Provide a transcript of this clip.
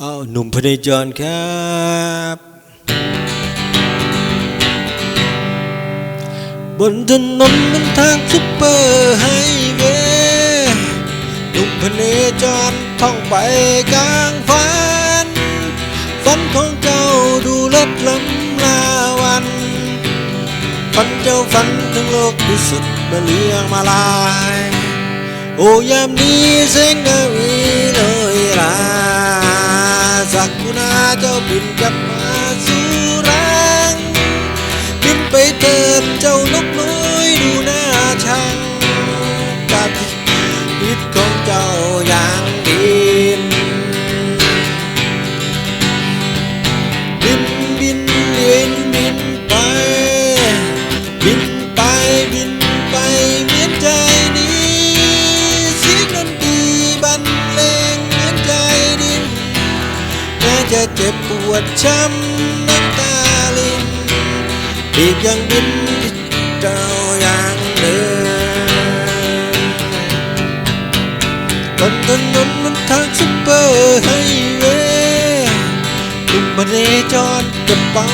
เอาหนุ่มพเนจรครับ บนถนนบนทางซุปเปอร์ไฮเวย์หนุ่มพเนจรท่องไปกลางฝันฝันของเจ้าดูเลิศล้ำลาวันฝันเจ้าฝันถึงโลกที่สุดมาเลี้ยงมาลาย โอ้ยามนี้เสียงนาวี สักกุณาเจ้าบินกลับมา จะเจ็บปวดช้ำน้ำตาลินปีกยังบินเจ้าอย่างเดิมบนถนนบนทางซุปเปอร์ไฮเวย์ลุงพเนจรกระเป๋า